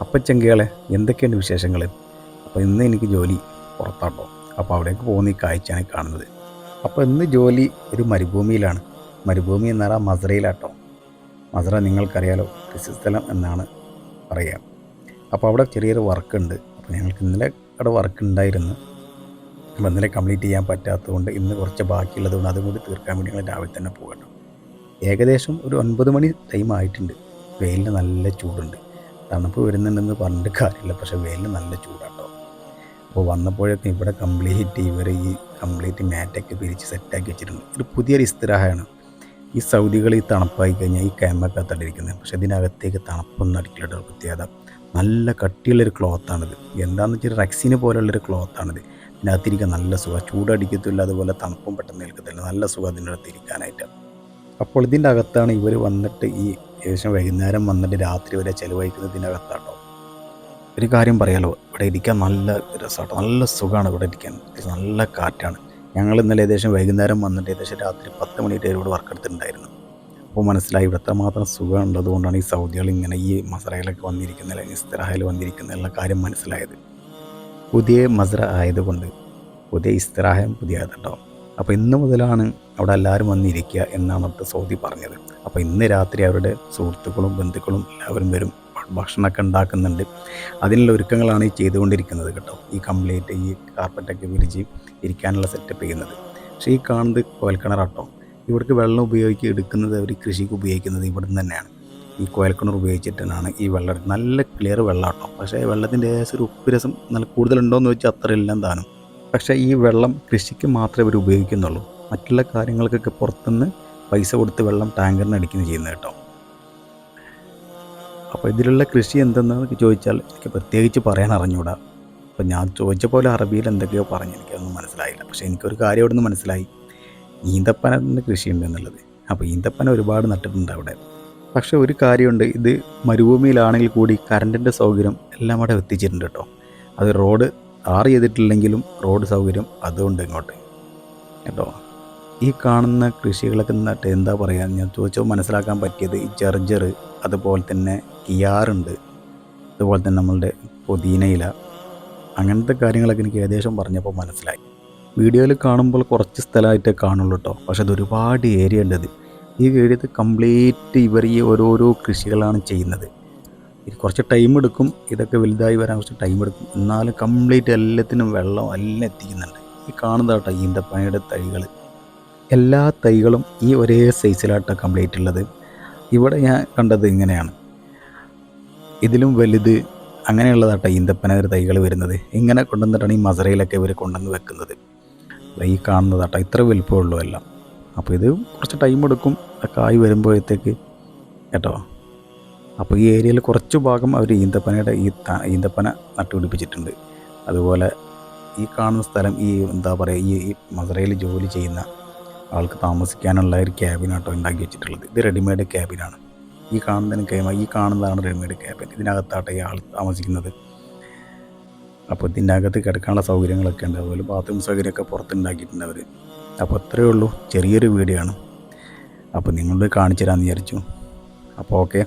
അപ്പച്ചങ്കികളെ എന്തൊക്കെയുണ്ട് വിശേഷങ്ങൾ അപ്പോൾ ഇന്ന് എനിക്ക് ജോലി പുറത്താട്ടോ. അപ്പോൾ അവിടേക്ക് പോകുന്ന ഈ കാഴ്ചയാണ് കാണുന്നത്. അപ്പോൾ ഇന്ന് ജോലി ഒരു മരുഭൂമിയിലാണ്. മരുഭൂമി എന്ന് പറഞ്ഞാൽ മസറയിലാട്ടോ മസറ നിങ്ങൾക്കറിയാലോ കൃഷിസ്ഥലം എന്നാണ് പറയുക അപ്പോൾ അവിടെ ചെറിയൊരു വർക്കുണ്ട്. അപ്പോൾ ഞങ്ങൾക്ക് ഇന്നലെ അവിടെ വർക്ക് ഉണ്ടായിരുന്നു. അപ്പോൾ ഇന്നലെ കംപ്ലീറ്റ് ചെയ്യാൻ പറ്റാത്തതുകൊണ്ട് ഇന്ന് കുറച്ച് ബാക്കിയുള്ളത് കൊണ്ട് അതും കൂടി തീർക്കാൻ വേണ്ടി ഞങ്ങൾ രാവിലെ തന്നെ പോകട്ടോ ഏകദേശം ഒരു ഒൻപത് മണി ടൈം ആയിട്ടുണ്ട്. വെയിലിന് നല്ല ചൂടുണ്ട്. തണുപ്പ് വരുന്നുണ്ടെന്ന് പറഞ്ഞിട്ട് കാര്യമില്ല. പക്ഷേ വെയിൽ നല്ല ചൂടാട്ടോ. അപ്പോൾ വന്നപ്പോഴൊക്കെ ഇവിടെ കംപ്ലീറ്റ് ഇവർ ഈ കംപ്ലീറ്റ് മാറ്റൊക്കെ പിരിച്ച് സെറ്റാക്കി വെച്ചിട്ടുണ്ട്. ഒരു പുതിയൊരു ഇസ്തിരാഹയാണ്. ഈ സൗദികൾ ഈ തണുപ്പായി കഴിഞ്ഞാൽ ഈ ക്യാമ്പൊക്കകത്തടിയിരിക്കുന്നത് പക്ഷേ ഇതിനകത്തേക്ക് തണുപ്പൊന്നും അടിക്കില്ല പ്രത്യേകത. നല്ല കട്ടിയുള്ളൊരു ക്ലോത്താണിത് എന്താണെന്ന് വെച്ചാൽ റക്സിന് പോലുള്ളൊരു ക്ലോത്താണിത് ഇതിനകത്തിരിക്കാൻ നല്ല സുഖം. ചൂടടിക്കത്തില്ല അതുപോലെ തണുപ്പും പെട്ടെന്ന് നിൽക്കത്തില്ല. നല്ല സുഖം അതിന്റെ അകത്ത് ഇരിക്കാനായിട്ട്. അപ്പോൾ ഇതിന്റെ അകത്താണ് ഇവർ വന്നിട്ട് ഈ ഏകദേശം വൈകുന്നേരം വന്നിട്ട് രാത്രി വരെ ചിലവഴിക്കുന്ന ഇതിന്റെ കേട്ടോ ഒരു കാര്യം പറയാലോ ഇവിടെ ഇരിക്കാൻ നല്ല രസമാട്ടോ നല്ല സുഖമാണ് ഇവിടെ ഇരിക്കാൻ. നല്ല കാറ്റാണ്. ഞങ്ങൾ ഇന്നലെ ഏകദേശം വൈകുന്നേരം വന്നിട്ട് ഏകദേശം രാത്രി പത്ത് മണിയിട്ട് ഇവിടെ വർക്ക് എടുത്തിട്ടുണ്ടായിരുന്നു. അപ്പോൾ മനസ്സിലായി ഇവിടുത്തെ മാത്രം സുഖം ഉള്ളതുകൊണ്ടാണ് ഈ സൗദികൾ ഇങ്ങനെ ഈ മസറയിലൊക്കെ വന്നിരിക്കുന്ന അല്ലെങ്കിൽ ഇസ്തറായിൽ വന്നിരിക്കുന്ന എല്ലാ കാര്യം മനസ്സിലായത്. പുതിയ മസറ ആയതുകൊണ്ട് പുതിയ ഇസ്തറാഹയും പുതിയ കേട്ടോ അപ്പോൾ ഇന്ന് മുതലാണ് അവിടെ എല്ലാവരും വന്നിരിക്കുക എന്നാണ് അവിടുത്തെ സൗദി പറഞ്ഞത്. അപ്പോൾ ഇന്ന് രാത്രി അവരുടെ സുഹൃത്തുക്കളും ബന്ധുക്കളും എല്ലാവരും വരും ഭക്ഷണമൊക്കെ ഉണ്ടാക്കുന്നുണ്ട്. അതിനുള്ള ഒരുക്കങ്ങളാണ് ഈ ചെയ്തുകൊണ്ടിരിക്കുന്നത് കേട്ടോ. ഈ കംപ്ലീറ്റ് ഈ കാർപ്പറ്റൊക്കെ വിരിച്ച് ഇരിക്കാനുള്ള സെറ്റപ്പ് ചെയ്യുന്നത്. പക്ഷേ ഈ കാണുന്നത് കോയൽക്കിണറാട്ടോ ഇവിടേക്ക് വെള്ളം ഉപയോഗിച്ച് എടുക്കുന്നത് അവർ കൃഷിക്ക് ഉപയോഗിക്കുന്നത് ഇവിടെ നിന്ന് തന്നെയാണ്. ഈ കോയൽക്കിണർ ഉപയോഗിച്ചിട്ടാണ് ഈ വെള്ളം നല്ല ക്ലിയർ വെള്ളമാട്ടോ പക്ഷേ വെള്ളത്തിന്റെ ഏകദേശം ഒരു ഉപ്പ് രസം നല്ല കൂടുതലുണ്ടോയെന്ന് ചോദിച്ചാൽ അത്ര എല്ലാം താനും. പക്ഷേ ഈ വെള്ളം കൃഷിക്ക് മാത്രമേ അവർ ഉപയോഗിക്കുന്നുള്ളൂ. മറ്റുള്ള കാര്യങ്ങൾക്കൊക്കെ പുറത്തുനിന്ന് പൈസ കൊടുത്ത് വെള്ളം ടാങ്കറിന് അടിക്കുന്നത് ചെയ്യുന്നത് കേട്ടോ. അപ്പോൾ ഇതിലുള്ള കൃഷി എന്തെന്ന് ചോദിച്ചാൽ എനിക്ക് പ്രത്യേകിച്ച് പറയാൻ അറിഞ്ഞൂടാ. അപ്പോൾ ഞാൻ ചോദിച്ച പോലെ അറബിയിൽ എന്തൊക്കെയോ പറഞ്ഞു. എനിക്കൊന്നും മനസ്സിലായില്ല. പക്ഷേ എനിക്കൊരു കാര്യം അവിടെ നിന്ന് മനസ്സിലായി. ഈന്തപ്പനത്തിന്റെ കൃഷിയുണ്ട് എന്നുള്ളത്. അപ്പോൾ ഈന്തപ്പന ഒരുപാട് നട്ടിട്ടുണ്ട് അവിടെ. പക്ഷേ ഒരു കാര്യമുണ്ട്. ഇത് മരുഭൂമിയിലാണെങ്കിൽ കൂടി കറണ്ടിന്റെ സൗകര്യം എല്ലാം അവിടെ എത്തിച്ചിട്ടുണ്ട് കേട്ടോ. അത് റോഡ് ടാർ ചെയ്തിട്ടില്ലെങ്കിലും റോഡ് സൗകര്യം അതുകൊണ്ട് ഇങ്ങോട്ട്. കേട്ടോ? ഈ കാണുന്ന കൃഷികളൊക്കെ നട്ട് എന്താ പറയുക ഞാൻ ചോദിച്ചോ. മനസ്സിലാക്കാൻ പറ്റിയത് ഈ ജർജർ അതുപോലെ തന്നെ കിയാറുണ്ട് അതുപോലെ തന്നെ നമ്മളുടെ പുതിനയില അങ്ങനത്തെ കാര്യങ്ങളൊക്കെ എനിക്ക് ഏകദേശം പറഞ്ഞപ്പോൾ മനസ്സിലായി. വീഡിയോയിൽ കാണുമ്പോൾ കുറച്ച് സ്ഥലമായിട്ടേ കാണുള്ളൂ കേട്ടോ. പക്ഷെ അത് ഒരുപാട് ഏരിയ ഉണ്ട് ഈ ഏരിയത്ത് കംപ്ലീറ്റ് ഇവർ ഈ ഓരോരോ കൃഷികളാണ് ചെയ്യുന്നത്. ഇത് കുറച്ച് ടൈം എടുക്കും. ഇതൊക്കെ വലുതായി വരാൻ കുറച്ച് ടൈം എടുക്കും. എന്നാലും കംപ്ലീറ്റ് എല്ലാത്തിനും വെള്ളം എല്ലാം എത്തിക്കുന്നുണ്ട്. ഈ കാണുന്ന കേട്ടോ ഈന്തപ്പനയുടെ തൈകൾ എല്ലാ തൈകളും ഈ ഒരേ സൈസിലാട്ടോ കംപ്ലീറ്റ് ഉള്ളത്. ഇവിടെ ഞാൻ കണ്ടത് ഇങ്ങനെയാണ്. ഇതിലും വലുത് അങ്ങനെയുള്ളതാട്ടോ ഒരു തൈകൾ വരുന്നത്. ഇങ്ങനെ കൊണ്ടുവന്നിട്ടാണ് ഈ മസറയിലൊക്കെ ഇവർ കൊണ്ടുവന്ന് വെക്കുന്നത്. ഈ കാണുന്നതാട്ടോ ഇത്ര വലുപ്പമുള്ളൂ എല്ലാം അപ്പോൾ ഇത് കുറച്ച് ടൈം എടുക്കും. കായ് വരുമ്പോഴത്തേക്ക് കേട്ടോ. അപ്പോൾ ഈ ഏരിയയിൽ കുറച്ച് ഭാഗം അവർ ഈന്തപ്പനയുടെ ഈ ഈന്തപ്പന നട്ടുപിടിപ്പിച്ചിട്ടുണ്ട്. അതുപോലെ ഈ കാണുന്ന സ്ഥലം ഈ എന്താ പറയുക ഈ മസറയിൽ ജോലി ചെയ്യുന്ന ആൾക്ക് താമസിക്കാനുള്ള ഒരു ക്യാബിനാട്ടോ ഉണ്ടാക്കി വെച്ചിട്ടുള്ളത്. ഇത് റെഡിമെയ്ഡ് ക്യാബിനാണ് ഈ കാണുന്നതിന് കേമ ഈ കാണുന്നതാണ് റെഡിമെയ്ഡ് ക്യാബിൻ. ഇതിനകത്താട്ടെ ഈ ആൾ താമസിക്കുന്നത്. അപ്പോൾ ഇതിന്റെ അകത്ത് കിടക്കാനുള്ള സൗകര്യങ്ങളൊക്കെ ഉണ്ട്. അതുപോലെ ബാത്റൂം സൗകര്യമൊക്കെ പുറത്തുണ്ടാക്കിയിട്ടുണ്ട് അവർ. അപ്പോൾ അത്രയേ ഉള്ളൂ. ചെറിയൊരു വീഡിയോ ആണ്. അപ്പോൾ നിങ്ങളോട് കാണിച്ചു തരാമെന്ന് വിചാരിച്ചു. അപ്പോൾ ഓക്കെ.